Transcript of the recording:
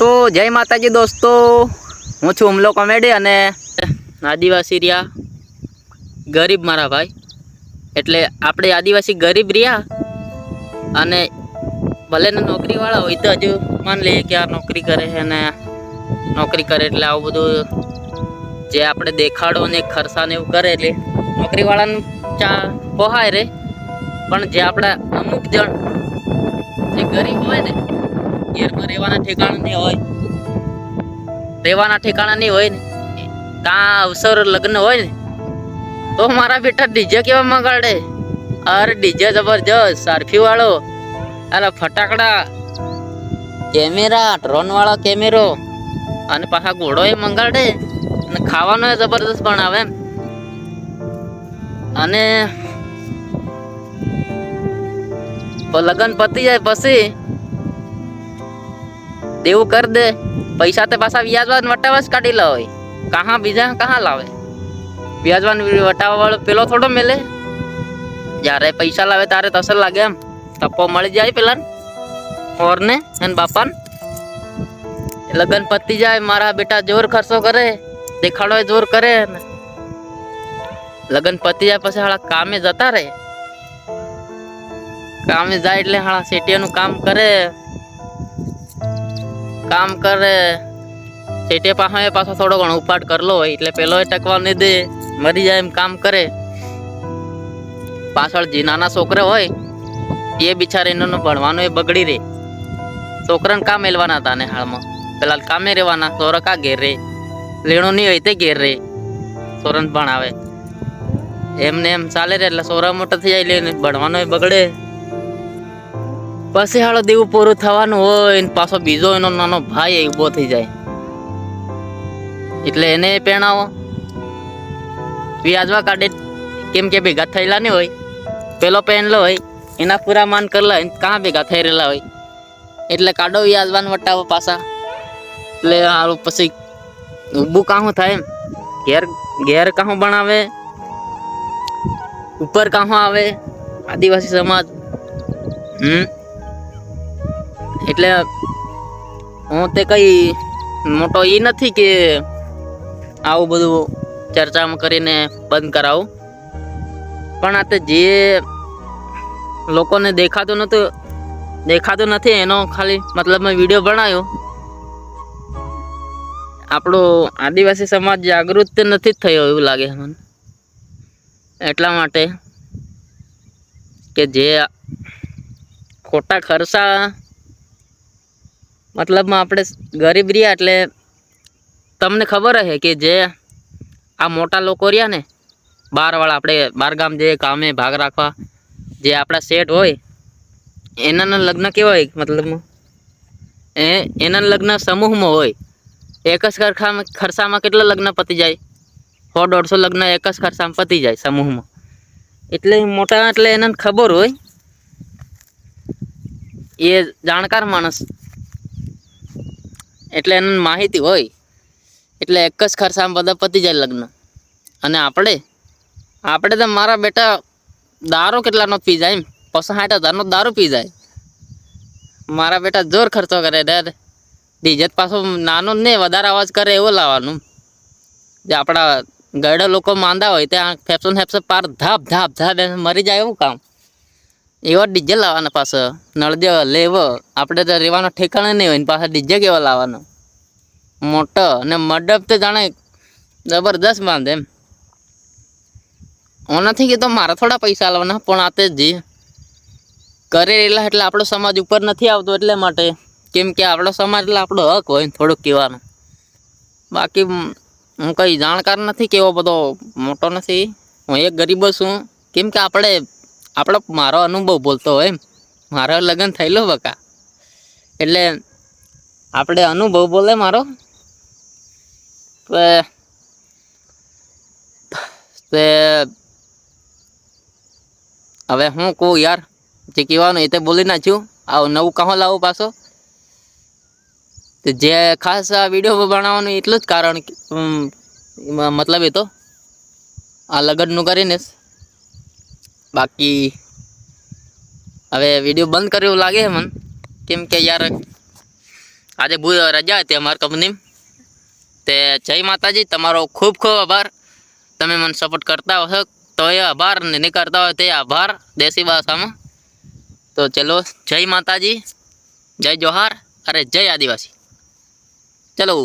તો જય માતાજી દોસ્તો. હું છું હુમલો કોમેડી અને આદિવાસી રહ્યા. ગરીબ મારા ભાઈ. એટલે આપણે આદિવાસી ગરીબ રહ્યા. અને ભલે ને નોકરીવાળા હોય તો હજુ માન લઈએ કે આ નોકરી કરે છે અને નોકરી કરે એટલે આવું બધું જે આપણે દેખાડો ને ખર્ચા ને એવું કરે એટલે નોકરીવાળાને ચા પોહાય રે. પણ જે આપણા અમુક જણ જે ગરીબ હોય ને રહેવાના ઠેકાણા નહીં હોય. રહેવાના ઠેકાણા નહીં હોય ને. અવસર લગ્ન હોય ને, તો મારા બેટા ડીજે કેવા મગાડે? અરે ડીજે જબરજસ્ત સારફી અરે ફટાકડા. કેમેરા ડ્રોન કેમેરો. અને પાછા ઘોડો એ મંગાડે. અને ખાવાનો એ જબરદસ્ત બનાવે એમ. અને લગન પતી જાય પછી દેવું કર દે. પૈસા તે પાછા વ્યાજવાન વટાવા જ કાઢી લાવે. કાં બીજા કાં લાવે? વ્યાજવાન વટાવા વાળો પેલો થોડો મેલે. જ્યારે પૈસા લાવે ત્યારે તસર લાગે એમ. તપો મળી જાય પેલા ઓરને અને બાપાને. લગ્ન પતી જાય, મારા બેટા જોર ખર્ચો કરે, દેખાડો જોર કરે લગન પતી જાય પછી હાળા કામે જતા રહે. કામે જાય એટલે હાળા શેઠિયાનું કામ કરે. કામ કરે. શેઠિયા પાસે પાછો થોડો ઘણો ઉપાડ કરલો હોય, એટલે પેલો ટકવા નહીં દે, મરી જાય એમ કામ કરે. પાછળ જે નાના છોકરા હોય, એ બિચારા એનું ભણવાનું એ બગડી રે. છોકરાને કામ મેળવાના હતા ને હાલમાં પેલા કામે રહેવાના, સોરા કા ઘેર રે? લેણું નહીં હોય તે ઘેર રે. સોરન ભણાવે. એમને એમ ચાલે રે, એટલે સોરા મોટા થઈ જાય, એટલે ભણવાનું બગડે. પછી હાલો દેવું પૂરું થવાનું હોય પાછો બીજો એનો નાનો ભાઈ ઊભો થઈ જાય. એટલે એને પહેણાવો. વ્યાજવા કાઢે કેમ કે ભેગા થયેલા નહીં હોય. પેલો પહેણલો હોય, એના પૂરા માન કરેલા હોય કાં ભેગા થઈ રહેલા હોય. એટલે કાઢો વ્યાજવાન વટાવો પાછા. એટલે હારું પછી ઊભું કાહું થાય એમ? ઘેર ઘેર કાહું બનાવે ઉપર કાહું આવે? આદિવાસી સમાજ. હમ? એટલે હું તે કઈ મોટો એ નથી કે આવું બધું ચર્ચામાં કરીને બંધ કરાવું. પણ આ તે જે લોકોને દેખાતું નહોતું દેખાતું નથી, એનો ખાલી મતલબ મેં વીડિયો બનાવ્યો. આપણો આદિવાસી સમાજ જાગૃત નથી થયો એવું લાગે મને. એટલા માટે કે જે ખોટા ખર્ચા મતલબમાં આપણે ગરીબ રહ્યા એટલે તમને ખબર હશે કે જે આ મોટા લોકો રહ્યા ને બહારવાળા આપણે બહારગામ જે કામે ભાગ રાખવા જે આપણા શેઠ હોય, એનાના લગ્ન કેવા હોય મતલબમાં? એ એના લગ્ન સમૂહમાં હોય. એક જ ખરખામાં ખર્ચામાં કેટલા લગ્ન પતી જાય? સો, દોઢસો લગ્ન એક જ ખર્ચામાં પતી જાય સમૂહમાં. એટલે મોટા એટલે એને ખબર હોય. એ જાણકાર માણસ એટલે એને માહિતી હોય. એટલે એક જ ખર્ચામાં બધા પતી જાય લગ્ન. અને આપણે આપણે તો મારા બેટા દારૂ કેટલાનો પી જાય એમ. પચાસ હજારનો દારૂ પી જાય. મારા બેટા જોર ખર્ચો કરે ડર ડીજત પાછો નાનો નહીં વધારે અવાજ કરે એવો લાવવાનું. જે આપણા ગરડા લોકો માંદા હોય ત્યાં ફેફસન ફેફસન પાર ધાપ ધાપ ધાપ મરી જાય એવું કામ. એવા ડીજે લાવવાના પાછો. નળદે લેવો આપણે તો રહેવાનો ઠેકાણે નહીં હોય ને પાછા ડીજે કેવા લાવવાનો? મોટો અને મંડપ તો જાણે જબરદસ્ત બાંધે એમ. હું નથી કીધો મારા થોડા પૈસા લાવવાના પણ આ તે જે. કરે રહેલા એટલે આપણો સમાજ ઉપર નથી આવતો એટલે માટે. કેમ કે આપણો સમાજ એટલે આપણો હક હોય ને થોડુંક કહેવાનું. બાકી હું કંઈ જાણકાર નથી કે એવો બધો મોટો નથી. હું એક ગરીબ છું. કેમ કે આપણે આપણો મારો અનુભવ બોલતો હોય એમ. મારો લગ્ન થયેલો બકા. એટલે આપણે અનુભવ બોલે મારો. તો હવે હું કહું યાર, જે કહેવાનું એ તો બોલી નાખ્યું આવું નવું કહો લાવું પાછો. જે ખાસ આ વીડિયો બનાવવાનું એટલું જ કારણ મતલબ એ તો. આ લગ્નનું કરીને. બાકી હવે વીડિયો બંધ કર્યો લાગે છે મને. કેમ કે યાર આજે રજા હતી અમારી કંપની તે જય માતાજી, તમારો ખૂબ ખૂબ આભાર. તમે મને સપોર્ટ કરતા હશો તો એ આભાર નહીં કરતા હોય તે આભાર, દેશી ભાષામાં. તો ચલો, જય માતાજી, જય જોહાર, અરે જય આદિવાસી. ચલો.